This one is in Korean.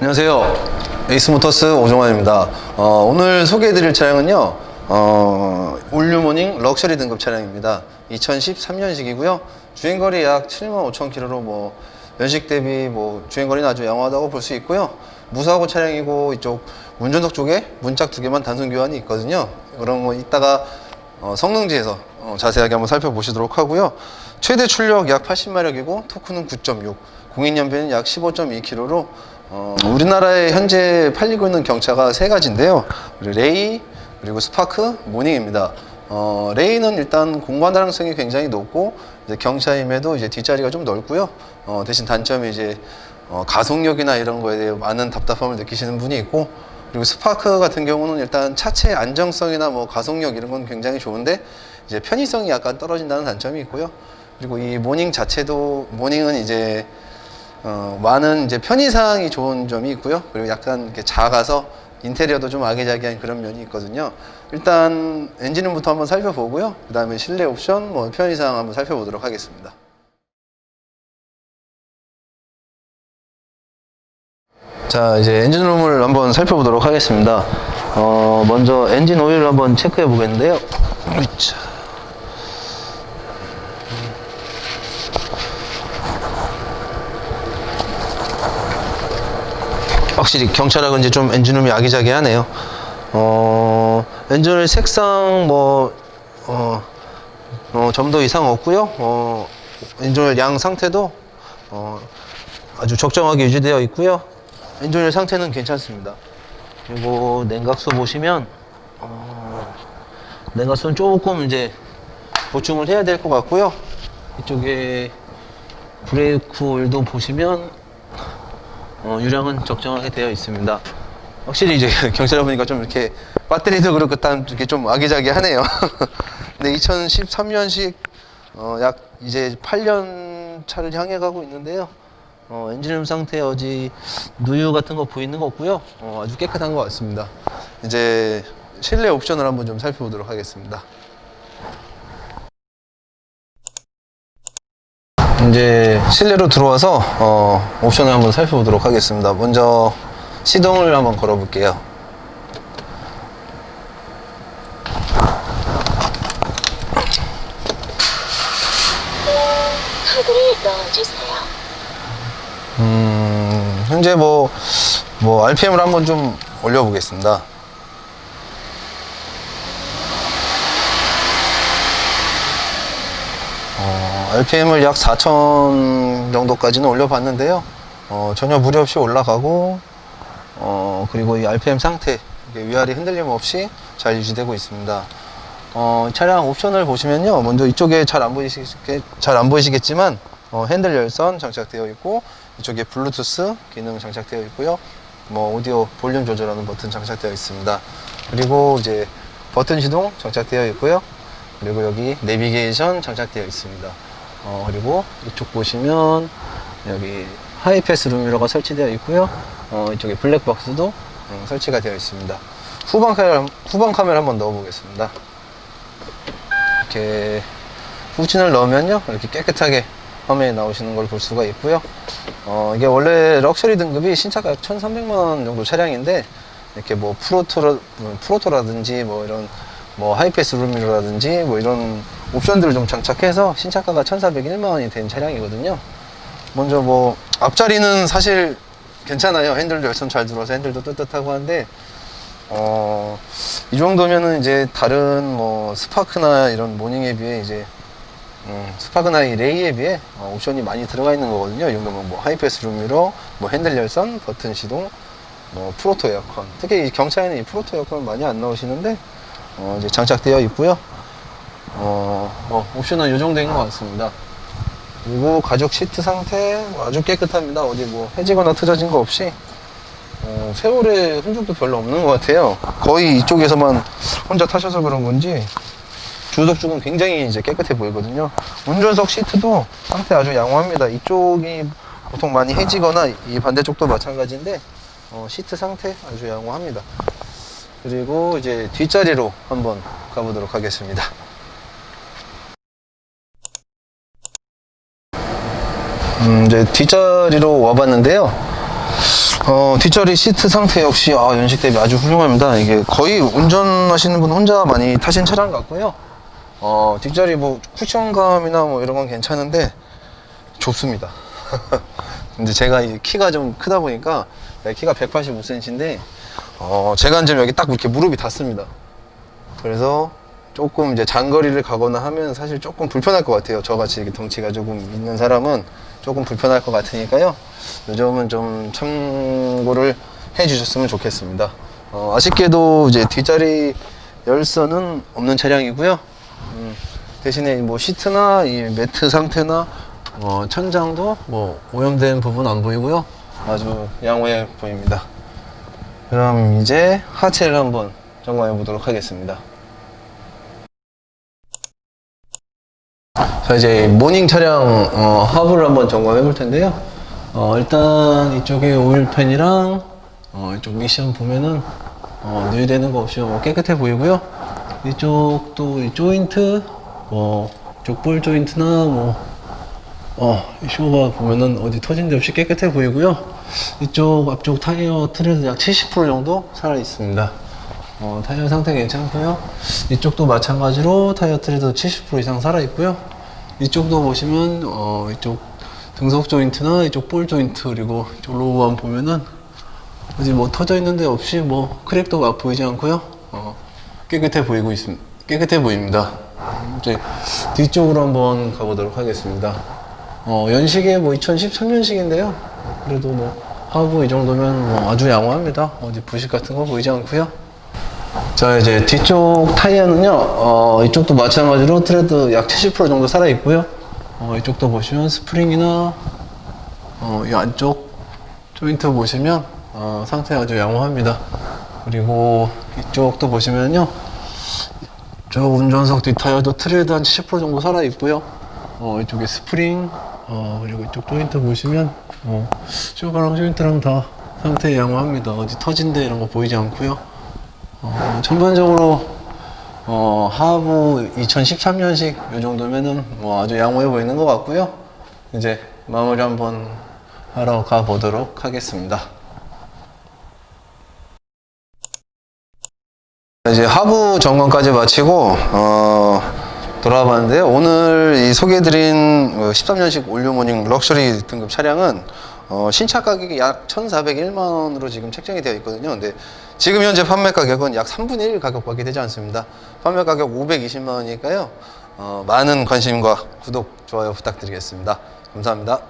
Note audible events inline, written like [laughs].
안녕하세요. 에이스모터스 오종환입니다. 어, 오늘 소개해드릴 차량은요, 어, 올류모닝 럭셔리 등급 차량입니다. 2013년식이고요. 주행거리 약 7만 5천 킬로로 뭐 연식 대비 뭐 주행거리는 아주 양호하다고 볼 수 있고요. 무사고 차량이고 이쪽 운전석 쪽에 문짝 두 개만 단순 교환이 있거든요. 그런 거 이따가 어, 성능지에서 어, 자세하게 한번 살펴보시도록 하고요. 최대 출력 약 80마력이고 토크는 9.6, 공인 연비는 약 15.2km로 어, 우리나라에 현재 팔리고 있는 경차가 세 가지인데요. 레이, 그리고 스파크, 모닝입니다. 어, 레이는 일단 공간 다양성이 굉장히 높고 이제 경차임에도 이제 뒷자리가 좀 넓고요. 어, 대신 단점이 이제 어, 가속력이나 이런 거에 대해 많은 답답함을 느끼시는 분이 있고 그리고 스파크 같은 경우는 일단 차체 안정성이나 뭐 가속력 이런 건 굉장히 좋은데 이제 편의성이 약간 떨어진다는 단점이 있고요. 그리고 이 모닝 자체도 모닝은 이제 어, 많은 이제 편의사항이 좋은 점이 있고요. 그리고 약간 이렇게 작아서 인테리어도 좀 아기자기한 그런 면이 있거든요. 일단 엔진음부터 한번 살펴보고요. 그 다음에 실내 옵션, 뭐 편의사항 한번 살펴보도록 하겠습니다. 자, 이제 엔진룸을 한번 살펴보도록 하겠습니다. 어, 먼저 엔진 오일을 한번 체크해 보겠는데요. 으쌰. 확실히 경차랑은 이제 좀 엔진룸이 아기자기하네요. 어, 엔진오일 색상 뭐, 어, 어, 점도 이상 없고요. 어, 엔진오일 양 상태도 어, 아주 적정하게 유지되어 있고요. 엔진오일 상태는 괜찮습니다. 그리고 냉각수 보시면 어, 냉각수는 조금 이제 보충을 해야 될 것 같고요. 이쪽에 브레이크 오일도 보시면 어, 유량은 적정하게 되어 있습니다. 확실히 이제 [laughs] 경찰에 보니까 좀 이렇게 배터리도 그렇고 딱 이렇게 좀 아기자기하네요. [laughs] 근데 2013년식 어, 약 이제 8년 차를 향해 가고 있는데요. 어, 엔진룸 상태 어지 누유 같은 거 보이는 거 없고요. 어, 아주 깨끗한 것 같습니다. 이제 실내 옵션을 한번 좀 살펴보도록 하겠습니다. 이제 실내로 들어와서 어, 옵션을 한번 살펴보도록 하겠습니다. 먼저 시동을 한번 걸어볼게요. 카드를 넣어주세요. 음, 현재 뭐, 뭐, RPM을 한번 좀 올려보겠습니다. 어, RPM을 약 4,000 정도까지는 올려봤는데요. 어, 전혀 무리 없이 올라가고, 어, 그리고 이 RPM 상태, 위아래 흔들림 없이 잘 유지되고 있습니다. 어, 차량 옵션을 보시면요. 먼저 이쪽에 잘 안 보이시겠, 잘안 보이시겠지만, 어, 핸들 열선 장착되어 있고, 이쪽에 블루투스 기능 장착되어 있고요. 뭐, 오디오 볼륨 조절하는 버튼 장착되어 있습니다. 그리고 이제 버튼 시동 장착되어 있고요. 그리고 여기 내비게이션 장착되어 있습니다. 어, 그리고 이쪽 보시면 여기 하이패스 룸미러가 설치되어 있고요. 어, 이쪽에 블랙박스도 음, 설치가 되어 있습니다. 후방 카메라, 후방 카메라 한번 넣어 보겠습니다. 이렇게 후진을 넣으면요 이렇게 깨끗하게 화면에 나오시는 걸 볼 수가 있고요 어, 이게 원래 럭셔리 등급이 신차가 1300만 원 정도 차량인데 이렇게 뭐 프로토라, 뭐 프로토라든지 뭐 이런 뭐 하이패스 룸미러라든지 뭐 이런 옵션들을 좀 장착해서 신차가가 1401만 원이 된 차량이거든요 먼저 뭐 앞자리는 사실 괜찮아요 핸들도 열선 잘 들어서 핸들도 떳떳하고 한데 어, 이 정도면은 이제 다른 뭐 스파크나 이런 모닝에 비해 이제 음, 스파크나 이 레이에 비해 어, 옵션이 많이 들어가 있는 거거든요. 이 정도면 뭐 하이패스 룸미러, 뭐 핸들 열선, 버튼 시동, 뭐 프로토 에어컨. 특히 이 경차에는 이 프로토 에어컨 많이 안 나오시는데 어, 이제 장착되어 있고요. 어, 뭐 옵션은 이 정도인 것 같습니다. 그리고 가죽 시트 상태 아주 깨끗합니다. 어디 뭐 해지거나 틀어진 거 없이 어, 세월의 흔적도 별로 없는 것 같아요. 거의 이쪽에서만 혼자 타셔서 그런 건지 주석 쪽은 굉장히 이제 깨끗해 보이거든요. 운전석 시트도 상태 아주 양호합니다. 이쪽이 보통 많이 해지거나 이 반대쪽도 마찬가지인데 어, 시트 상태 아주 양호합니다. 그리고 이제 뒷자리로 한번 가보도록 하겠습니다. 음, 이제 뒷자리로 와봤는데요. 어, 뒷자리 시트 상태 역시 아, 연식 대비 아주 훌륭합니다. 이게 거의 운전하시는 분 혼자 많이 타신 차량 같고요. 어, 뒷자리 뭐 쿠션감이나 뭐 이런 건 괜찮은데 좁습니다. [laughs] 근데 제가 이 키가 좀 크다 보니까 내 키가 185cm인데 어, 제가 앉으면 여기 딱 이렇게 무릎이 닿습니다. 그래서 조금 이제 장거리를 가거나 하면 사실 조금 불편할 것 같아요. 저같이 이렇게 덩치가 조금 있는 사람은 조금 불편할 것 같으니까요. 이 점은 좀 참고를 해 주셨으면 좋겠습니다. 어, 아쉽게도 이제 뒷자리 열선은 없는 차량이고요. 음, 대신에 뭐 시트나 이 매트 상태나 어, 천장도 뭐 오염된 부분 안 보이고요. 아주 양호해 보입니다. 그럼 이제 하체를 한번 점검해 보도록 하겠습니다. 자 이제 모닝 차량 어, 하부를 한번 점검해 볼 텐데요. 어, 일단 이쪽에 오일팬이랑 어, 이쪽 미션 보면은 어, 누유되는 거 없이 뭐 깨끗해 보이고요. 이쪽도 이 조인트, 뭐 이쪽 볼 조인트나 뭐 어, 이 쇼바 보면은 어디 터진 데 없이 깨끗해 보이고요. 이쪽 앞쪽 타이어 트레드 약70% 정도 살아 있습니다. 어, 타이어 상태 괜찮고요. 이쪽도 마찬가지로 타이어 트레드 70% 이상 살아 있고요. 이쪽도 보시면 어, 이쪽 등속 조인트나 이쪽 볼 조인트 그리고 이쪽 로우만 보면은 어디 뭐 터져 있는데 없이 뭐 크랙도 막 보이지 않고요. 어, 깨끗해 보이고 있습니다. 깨끗해 보입니다. 이제 뒤쪽으로 한번 가보도록 하겠습니다. 어, 연식이 뭐 2013년식인데요. 그래도 뭐 하부 이 정도면 뭐 아주 양호합니다. 어디 부식 같은 거 보이지 않고요. 자 이제 뒤쪽 타이어는요 어, 이쪽도 마찬가지로 트레드 약 70% 정도 살아 있고요. 어, 이쪽도 보시면 스프링이나 어, 이 안쪽 조인트 보시면 어, 상태 아주 양호합니다. 그리고 이쪽도 보시면요 저 운전석 뒷 타이어도 트레드 한 70% 정도 살아 있고요. 어, 이쪽에 스프링 어, 그리고 이쪽 조인트 보시면 어, 쇼바랑 조인트랑 다 상태 양호합니다. 어디 터진 데 이런 거 보이지 않고요 어, 전반적으로 어, 하부 2013년식 이 정도면은 뭐 아주 양호해 보이는 것 같고요. 이제 마무리 한번 하러 가 보도록 하겠습니다. 이제 하부 점검까지 마치고 어, 돌아 봤는데요. 오늘 이 소개해드린 13년식 올류모닝 럭셔리 등급 차량은 어, 신차 가격이 약 1,401만 원으로 지금 책정이 되어 있거든요. 근데 지금 현재 판매 가격은 약 3분의 1 가격밖에 되지 않습니다. 판매 가격 520만 원이니까요. 어, 많은 관심과 구독, 좋아요 부탁드리겠습니다. 감사합니다.